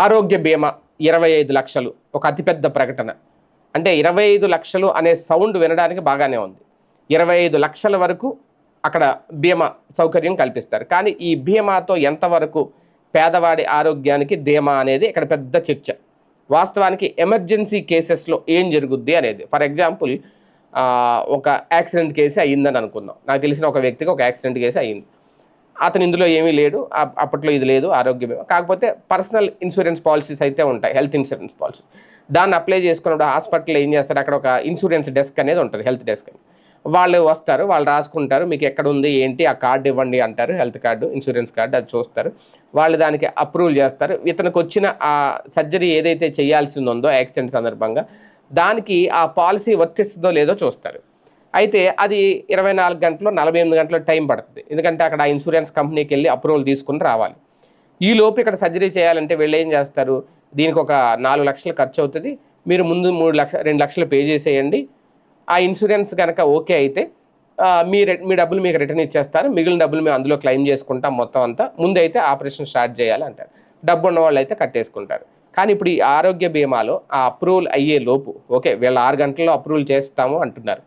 ఆరోగ్య బీమా ఇరవై ఐదు లక్షలు. ఒక అతిపెద్ద ప్రకటన. అంటే ఇరవై ఐదు లక్షలు అనే సౌండ్ వినడానికి బాగానే ఉంది. ఇరవై ఐదు లక్షల వరకు అక్కడ బీమా సౌకర్యం కల్పిస్తారు. కానీ ఈ బీమాతో ఎంతవరకు పేదవాడి ఆరోగ్యానికి ధీమా అనేది ఇక్కడ పెద్ద చర్చ. వాస్తవానికి ఎమర్జెన్సీ కేసెస్లో ఏం జరుగుద్ది అనేది. ఫర్ ఎగ్జాంపుల్ ఒక యాక్సిడెంట్ కేసు అయ్యిందని అనుకుందాం. నాకు తెలిసిన ఒక వ్యక్తికి ఒక యాక్సిడెంట్ కేసు అయ్యింది. అతను ఇందులో ఏమీ లేడు. అప్పట్లో ఇది లేదు ఆరోగ్య బీమా కాకపోతే పర్సనల్ ఇన్సూరెన్స్ పాలసీస్ అయితే ఉంటాయి హెల్త్ ఇన్సూరెన్స్ పాలసీ. దాన్ని అప్లై చేసుకున్నప్పుడు హాస్పిటల్లో ఏం చేస్తారు? అక్కడ ఒక ఇన్సూరెన్స్ డెస్క్ అనేది ఉంటుంది హెల్త్ డెస్క్ అని. వాళ్ళు వస్తారు వాళ్ళు రాసుకుంటారు మీకు ఎక్కడ ఉంది ఏంటి ఆ కార్డు ఇవ్వండి అంటారు హెల్త్ కార్డు ఇన్సూరెన్స్ కార్డు అది చూస్తారు. వాళ్ళు దానికి అప్రూవల్ చేస్తారు. ఇతనికి వచ్చిన ఆ సర్జరీ ఏదైతే చేయాల్సింది ఉందో యాక్సిడెంట్ సందర్భంగా దానికి ఆ పాలసీ వర్తిస్తుందో లేదో చూస్తారు. అయితే అది ఇరవై నాలుగు గంటలు నలభై ఎనిమిది గంటల టైం పడుతుంది. ఎందుకంటే అక్కడ ఆ ఇన్సూరెన్స్ కంపెనీకి వెళ్ళి అప్రూవల్ తీసుకుని రావాలి. ఈ లోపు ఇక్కడ సర్జరీ చేయాలంటే వీళ్ళు ఏం చేస్తారు? దీనికి ఒక నాలుగు లక్షలు ఖర్చు అవుతుంది. మీరు ముందు మూడు లక్ష రెండు లక్షలు పే చేసేయండి. ఆ ఇన్సూరెన్స్ కనుక ఓకే అయితే మీ మీ డబ్బులు మీకు రిటర్న్ ఇచ్చేస్తారు. మిగిలిన డబ్బులు మేము అందులో క్లెయిమ్ చేసుకుంటాం మొత్తం అంతా. ముందైతే ఆపరేషన్ స్టార్ట్ చేయాలి అంటారు. డబ్బు ఉన్న వాళ్ళు అయితే కట్టేసుకుంటారు. కానీ ఇప్పుడు ఈ ఆరోగ్య బీమాలో ఆ అప్రూవల్ అయ్యే లోపు ఓకే వీళ్ళు ఆరు గంటల్లో అప్రూవల్ చేస్తాము అంటున్నారు.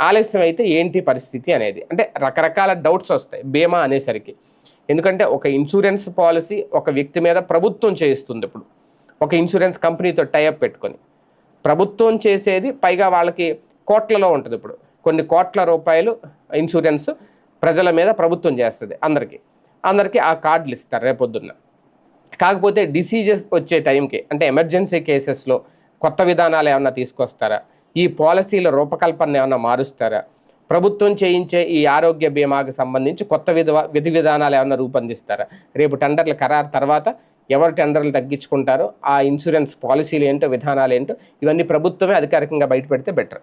ఆలస్యం అయితే ఏంటి పరిస్థితి అనేది? అంటే రకరకాల డౌట్స్ వస్తాయి బీమా అనేసరికి. ఎందుకంటే ఒక ఇన్సూరెన్స్ పాలసీ ఒక వ్యక్తి మీద ప్రభుత్వం చేయిస్తుంది ఇప్పుడు. ఒక ఇన్సూరెన్స్ కంపెనీతో టైఅప్ పెట్టుకొని. ప్రభుత్వం చేసేది పైగా వాళ్ళకి కోట్లలో ఉంటుంది ఇప్పుడు. కొన్ని కోట్ల రూపాయలు ఇన్సూరెన్స్ ప్రజల మీద ప్రభుత్వం చేస్తుంది అందరికీ. అందరికీ ఆ కార్డులు ఇస్తారు రేపొద్దున్న. కాకపోతే డిసీజెస్ వచ్చే టైంకి అంటే ఎమర్జెన్సీ కేసెస్లో కొత్త విధానాలు ఏమైనా తీసుకొస్తారా? ఈ పాలసీల రూపకల్పన ఏమైనా మారుస్తారా? ప్రభుత్వం చేయించే ఈ ఆరోగ్య బీమాకి సంబంధించి కొత్త విధ విధి విధానాలు ఏమైనా రూపొందిస్తారా? రేపు టెండర్ల ఖరారు తర్వాత ఎవరు టెండర్లు తగ్గించుకుంటారో ఆ ఇన్సూరెన్స్ పాలసీలు ఏంటో విధానాలు ఏంటో ఇవన్నీ ప్రభుత్వమే అధికారికంగా బయటపెడితే బెటర్.